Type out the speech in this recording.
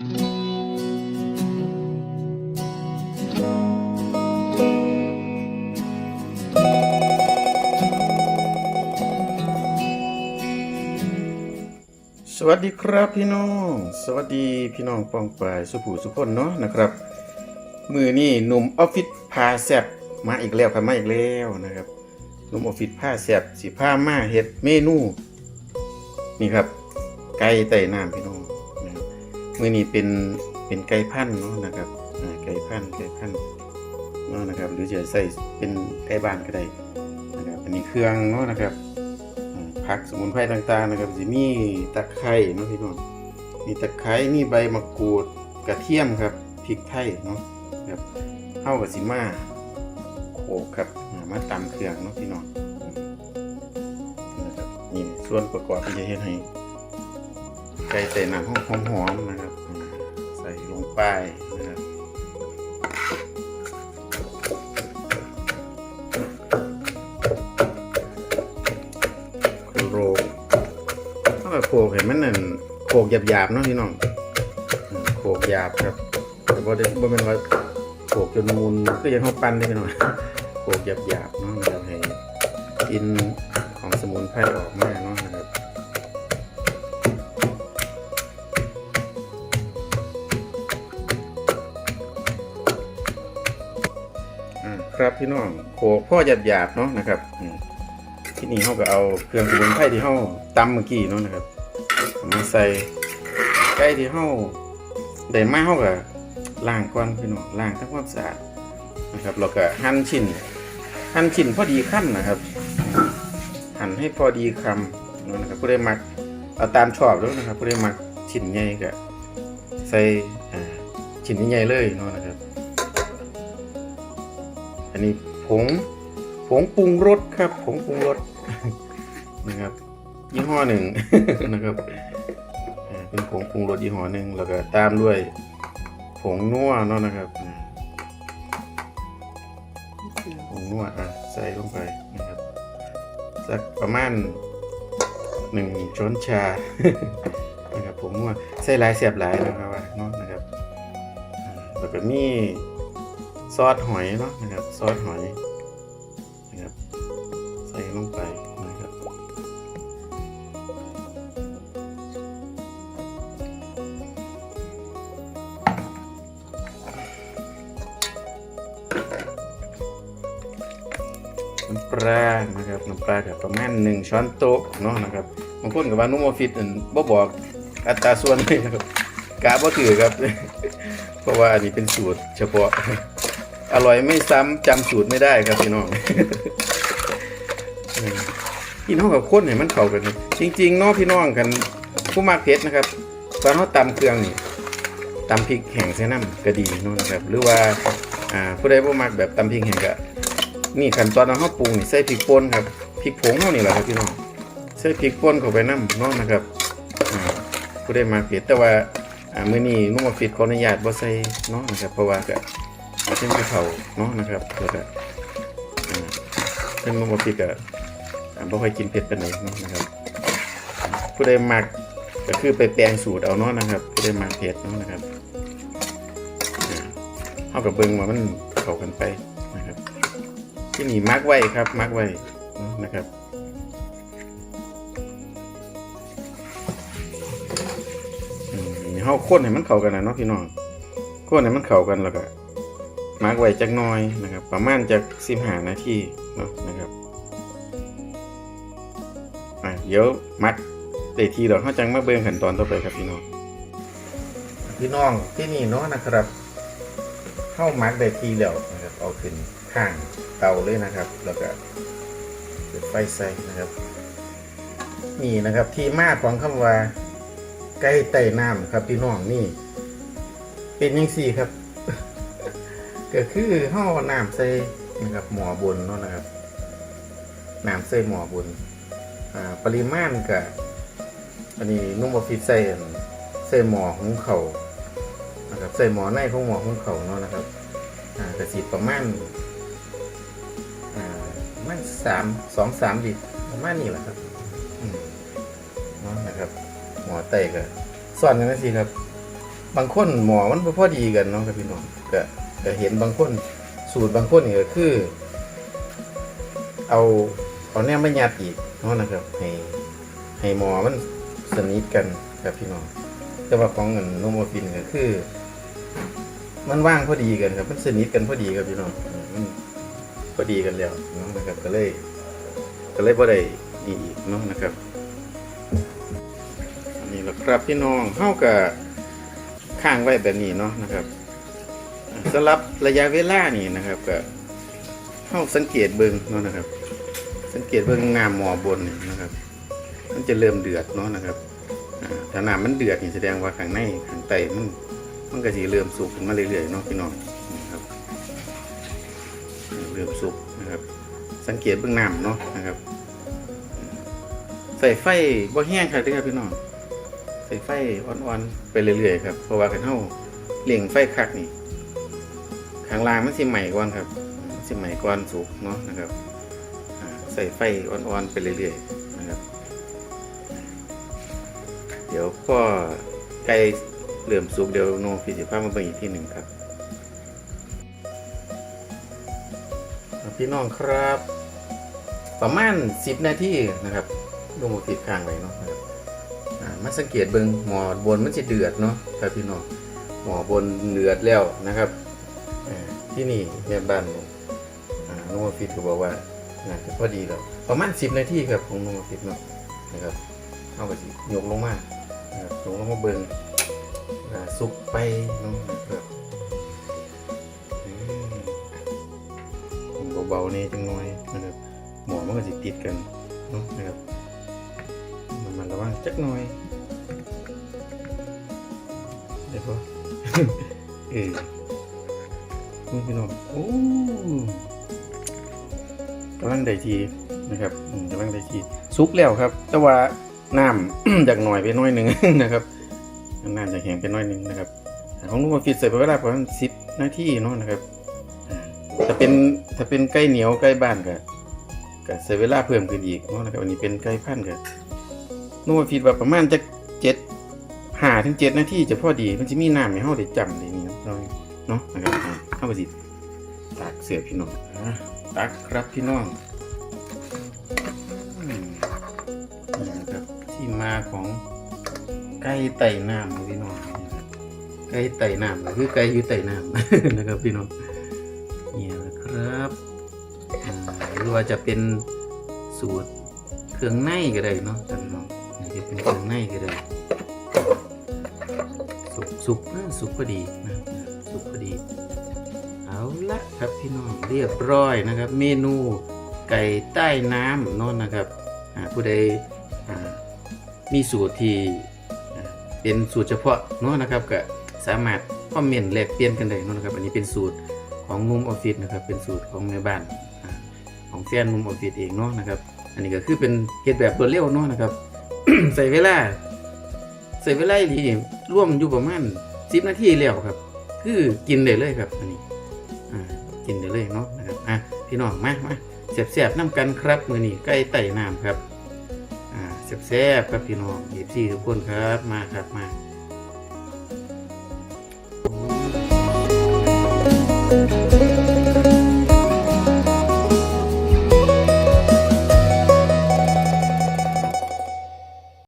สวัสดีครับพี่น้อง สวัสดีพี่น้องปองปายสุผูสุคนเนาะนะครับ มือนี่หนุ่มออฟฟิศพาแซบมาอีกแล้วครับมาอีกแล้วนะครับหนุ่มออฟฟิศพาแซบสีผ้ามาเฮ็ดเมนู นี่ครับ ไก่ไต่น้ำพี่น้อง มือนี้เป็นเป็นไก่พันธุ์เนาะนะครับไก่พันธุ์ไก่พันธุ์เนาะนะครับ หรือจะใส่เป็นไก่บ้านก็ได้นะครับอันนี้เครื่องเนาะนะครับผักสมุนไพรต่างๆนะครับสิมีตะไคร้เนาะพี่น้องมีตะไคร้มีใบมะกรูดกระเทียมครับพริกไทยเนาะครับเข้ากับสิมาโขกครับมาตำเครื่องเนาะพี่น้องนะครับนี่ส่วนประกอบที่จะเฮ็ดให้ ไก่ใส่น้ำหอมๆนะครับ ใส่ลงไปนะครับโรกถ้าแบบโขกเห็นมันนั่นโขกหยาบๆเนาะพี่น้องโขกหยาบครับ แต่บ่ได้บ่แม่นว่าโขกจนมูลคือยังเฮาปั้นได้พี่น้องโขกหยาบๆเนาะนะครับให้กินของสมุนไพรออกมาเนาะ ครับพี่น้องโขกพ่อหยาบๆเนาะนะครับที่นี่เขาก็เอาเครื่องสมุนไพรที่เขาตำเมื่อกี้เนาะนะครับมาใส่ไก่ที่เขาได้มาเขาก็ล้างก่อนพี่น้องล้างทำความสะอาดนะครับแล้วก็หั่นชิ้นหั่นชิ้นพอดีคำนะครับ หั่นให้พอดีคำเนาะนะครับผู้ได้มักเอาตามชอบแล้วนะครับผู้ได้มักชิ้นใหญ่ก็ใส่ชิ้นใหญ่เลยเนาะนะครับ อันนี้ผงผงปรุงรสครับผงปรุงรสนะครับยี่ห้อหนึ่งนะครับเป็นผงปรุงรสยี่ห้อหนึ่งแล้วก็ตามด้วยผงนัวเนาะนะครับผงนัวอะใส่ลงไปนะครับสักประมาณหนึ่งช้อนชานะครับผงนัวใส่หลายเสียบหลายนะครับเนาะนะครับแล้วก็มี ซอสหอยเนาะนะครับซอสหอยนะครับใส่ลงไปนะครับน้ำปลานะครับน้ำปลากับประมาณหนึ่งช้อนโต๊ะเนาะนะครับบางคนกับว่านุ่มออฟฟิศอันบ่บอกอัตราส่วนเลยนะครับกะบ่ถือครับ เพราะว่าอันนี้เป็นสูตรเฉพาะ อร่อยไม่ซ้ำจำสูตรไม่ได้ครับพี่น้องพี่น้องกับคนเนี่ยมันเข้ากันจริงๆเนาะพี่น้องกันผู้มากเผ็ดนะครับตอนเขาตำเครื่องนี่ตำพริกแห้งใส่น้ำก็ดีนาะนะครับหรือว่าอ่าผู้ใดผู้มักแบบตำพริกแห้งก็นี่ขั้นตอนเราเขาปรุงนี่ใส่พริกป่นครับพริกผงเท่านี่แหละครับพี่น้องใส่พริกป่นเข้าไปน้ำนาะนะครับผู้ใดมาเผ็ดแต่ว่าอ่ามื้อนี้นุ่มออฟฟิศขออนุญาตบ่ใส่เนาะนะครับเพราะว่าก็ เอาเส้นกะเพราเนาะนะครับแล้วก็อ่าเส้นมะม่วงพริกอะอ่าบ่ค่อยกินเผ็ดปานไหนเนาะนะครับ ผู้ใดมักก็คือไปแปลงสูตรเอาเนาะนะครับ ผู้ใดมักเผ็ดเนาะนะครับอ่ากับเบิงว่ามันเข้ากันไปนะครับ ที่นี่มักไว้ครับมักไว้นะครับเฮาคนให้มันเข้ากันนะเนาะพี่น้องคนให้มันเข้ากันแล้วก็ มาร์กไว้จักหน้อยนะครับ ประมาณจากสิบหานาทีเนาะนะครับอะเดี๋ยวมัดได้ทีเดี๋ยวเขาจังมาเบิ่งขั้นตอนต่อไปครับพี่น้องพี่น้องที่นี่เนาะนะครับเข้ามัดได้ทีแล้วนะครับเอาขึ้นข้างเตาเลยนะครับ แล้วก็เปิดไฟใส่นะครับ นี่นะครับที่มาของคำว่าไก่ไต่น้ำครับพี่น้องนี่ เป็นยังสี่ครับ ก็คือห่อน้ำใส่นะครับหมอบนเนาะนะครับน้ำใส่หมอบนอ่าปริมาณกับอันนี้นุ่มออฟฟิศใส่อันใส่หมอของเขานะครับใส่หมอในของหมอของเขาเนาะนะครับอ่ากระสีประมาณอ่าประมันสามสองสามลิตรประมาณนี้แหละครับเนาะนะครับหมอไตก็ส่วนกันนะสิครับ บางคนหมอมันบ่พอดีกันเนาะครับพี่น้องก็ ก็เห็นบางคนสูตรบางคนนี่ก็คือ เอาเอาแนมมายัดอีกเนาะนะครับ ให้ให้หมอมันสนิทกันครับพี่น้องแต่ว่าของเงินโนโมฟินก็คือ มันว่างพอดีกันครับ มันสนิทกันพอดีครับพี่น้องมันพอดีกันแล้วเนาะนะครับ ก็เลย ก็เลยบ่ได้ดีอีกเนาะนะครับนนี้แหละครับพี่น้องเฮากับข้างไว้แบบนี้เนาะนะครับ สำหรับระยะเวลานี่นะครับก็เฮาสังเกตเบิ่งเนาะนะครับ สังเกตเบิ่งงามหมอบนนี่นะครับ มันจะเริ่มเดือดเนาะนะครับถ้าน้ำมันเดือดนี่แสดงว่าข้างในข้างใต้มันมันก็สิเริ่มสุกขึ้นมาเรื่อยๆเนาะพี่น้องนะครับเริ่มสุกนะครับ สังเกตเบื้องน้ำเนาะนะครับ ใส่ไฟบ่แห้งครับด้อครับพี่น้องใส่ไฟอ่อนๆไปเรื่อยๆครับเพราะว่าคันเฮาเลี้ยงไฟคักนี่ ข้างล่างมันสิใหม่ก่อนครับสิใหม่ก่อนสุกเนาะนะครับใส่ไฟอ่อนๆไปเรื่อยๆนะครับ เดี๋ยวก็ใกล้เริ่อมสุกเดี๋ยวโนฟิสิภาพมาเบิ่งอีกที่หนึ่งครับพี่น้องครับ ประมาณ 10 นาทีนะครับลงมาติดข้างไว้เนาะนะครับมาสังเกตเบิงหมอบนมันจะเดือดเนาะครับพี่น้องหมอบนเดือดแล้วนะครับ ที่นี่แม่บ้านอ่านุ่มฟิตก็บอกว่าน่าจะพอดีแล้วประมาณ10นาทีครับของนุ่มฟิตเนาะนะครับเอาไปสิยกลงมานะครับยกลงมาเบิงอ่าสุกไปนาะนะครับเบาๆนี่จังน้อยนะครับหมอมันก็สิติดกันเนาะนะครับมันมันระวังจักหน่อยเดี๋ยวพอเออพี่น้องโอ้กำลังได้ทีนะครับกำลังได้ทีสุกแล้วครับ แต่ว่าน้ำจากหน่อยไปหน้อยหนึ่งนะครับน้ำจากแห้งไปหน้อยหนึ่งนะครับ ของนุ่มฟิตใส่ไปเวลาประมาณสิบนาทีเนาะนะครับถ้าเป็นถ้าเป็นไก่เหนียวไก่บ้านก็ก็ใช้เวลาเพิ่มขึ้นอีกเนาะนะครับอันนี้เป็นไก่พันก็นุ่มฟีดว่าประมาณจะเจ็ดห้าถึงเจ็ดนาทีจะพอดีมันจะมีน้ำให้เฮาได้จำเลยนี่เนาะ เนาะนะครับอ่าเข้าไปสิตักเสือพี่น้องตักครับพี่น้องนี่นะครับที่มาของไก่ไต่น้ำพี่น้องไก่ไต่น้ำคือไก่อยู่ไต่น้ำนะครับพี่น้องนี่นะครับหรือว่าจะเป็นสูตรเครื่องในก็ได้เนาะท่านน้องจะเป็นเครื่องในก็ได้สุกสุกนะสุกพอดีนะ สุกพอดี เอาละครับพี่น้องเรียบร้อยนะครับ เมนูไก่ใต้น้ำเนอนนะครับผู้ใดมีสูตรที่เป็นสูตรเฉพาะเนาะนะครับก็สามารถคอมเมนต์แลกเปลี่ยนกันได้เนาะนะครับ อันนี้เป็นสูตรของมุมออฟฟิศนะครับ เป็นสูตรของแม่บ้านอของแฟนมุมออฟฟิศเองเนาะนะครับ อันนี้ก็คือเป็นเฮ็ดแบบรวดเร็วเนาะนะครับ ใส่เวลาใส่เวลาดีร่วมอยู่ประมาณ10นาทีแล้วครับ คือกินได้เลยครับอันนี้อ่ากินได้เลยเนาะนะครับอะพี่น้องมามาเสียบเสียบน้ำกันครับมือนี้ใกล้ไต่น้ำครับอ่าแซ่บครับพี่น้องเอฟซีทุกคนครับมาครับมา Thank